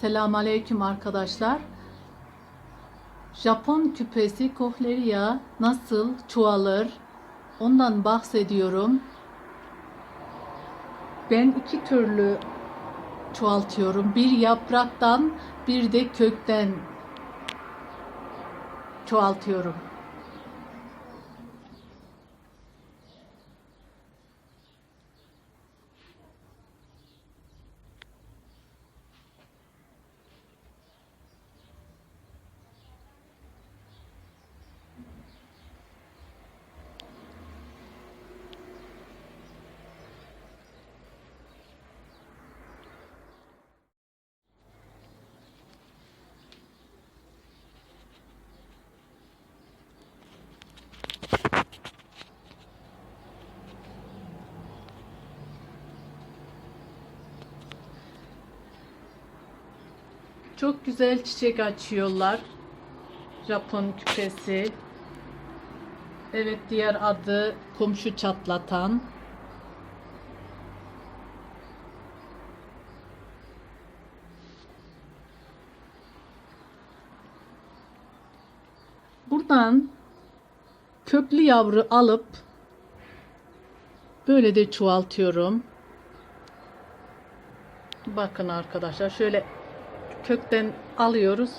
Selamünaleyküm arkadaşlar. Japon küpesi Kohleria nasıl çoğalır? Ondan bahsediyorum. Ben iki türlü çoğaltıyorum. Bir yapraktan, bir de kökten çoğaltıyorum. Çok güzel çiçek açıyorlar. Japon küpesi. Evet diğer adı komşu çatlatan. Buradan köklü yavru alıp böyle de çoğaltıyorum. Bakın arkadaşlar şöyle kökten alıyoruz.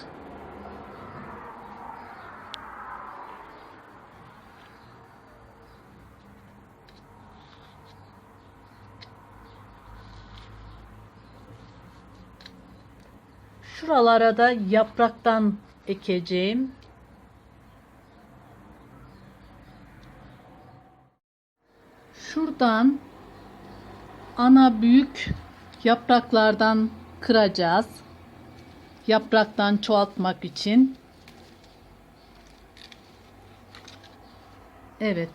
Şuralara da yapraktan ekeceğim. Şuradan ana büyük yapraklardan kıracağız yapraktan çoğaltmak için. Evet.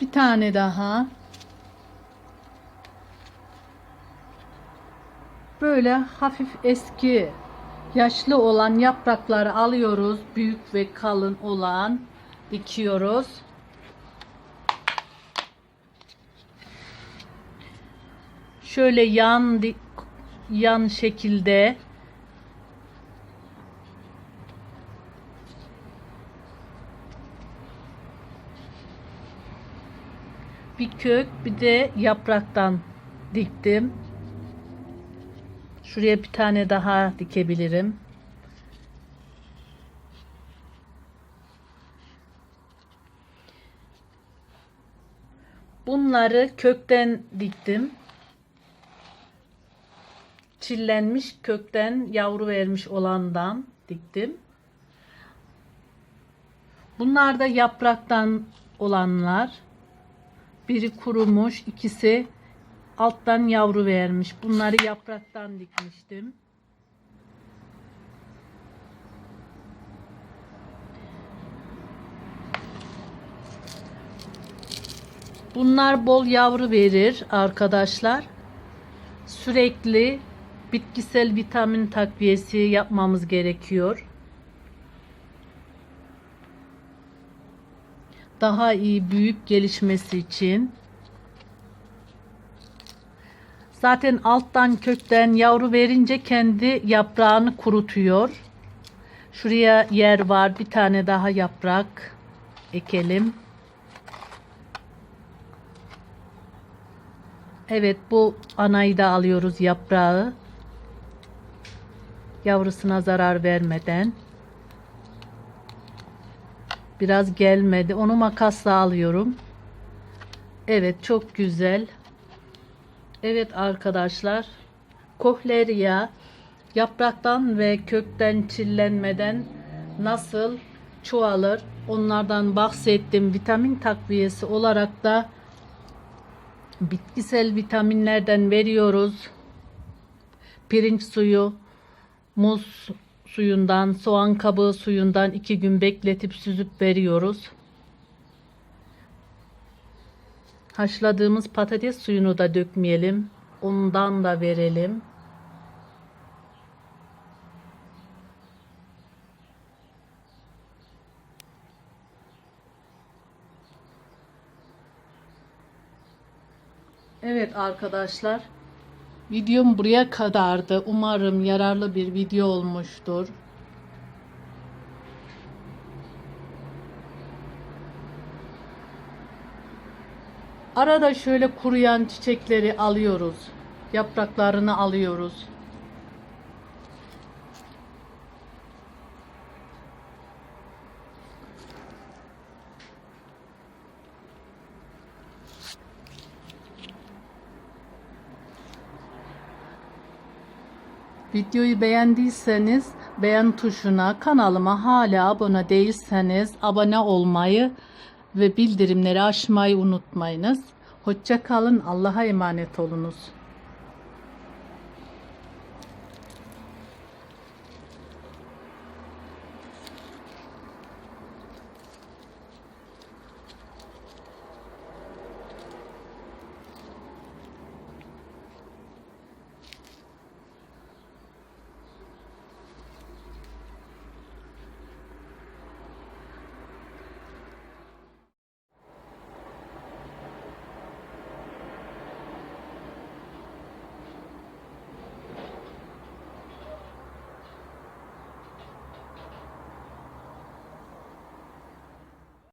Bir tane daha. Böyle hafif eski yaşlı olan yaprakları alıyoruz. Büyük ve kalın olan dikiyoruz. Şöyle yan yan şekilde bir kök bir de yapraktan diktim. Şuraya bir tane daha dikebilirim. Bunları kökten diktim çillenmiş kökten yavru vermiş olandan diktim. Bunlar da yapraktan olanlar. Biri kurumuş, ikisi alttan yavru vermiş. Bunları yapraktan dikmiştim. Bunlar bol yavru verir arkadaşlar. Sürekli bitkisel vitamin takviyesi yapmamız gerekiyor. Daha iyi büyük gelişmesi için. Zaten alttan kökten yavru verince kendi yaprağını kurutuyor. Şuraya yer var. Bir tane daha yaprak ekelim. Evet bu anayı da alıyoruz yaprağı yavrusuna zarar vermeden. Biraz gelmedi. Onu makasla alıyorum. Evet çok güzel. Evet arkadaşlar kohleria yapraktan ve kökten çillenmeden nasıl çoğalır? Onlardan bahsettim. Vitamin takviyesi olarak da bitkisel vitaminlerden veriyoruz. Pirinç suyu muz suyundan, soğan kabuğu suyundan iki gün bekletip süzüp veriyoruz. Haşladığımız patates suyunu da dökmeyelim. Ondan da verelim. Evet arkadaşlar Videom buraya kadardı. Umarım yararlı bir video olmuştur. Arada şöyle kuruyan çiçekleri alıyoruz. Yapraklarını alıyoruz. Videoyu beğendiyseniz beğen tuşuna, kanalıma hala abone değilseniz abone olmayı ve bildirimleri açmayı unutmayınız. Hoşça kalın. Allah'a emanet olunuz.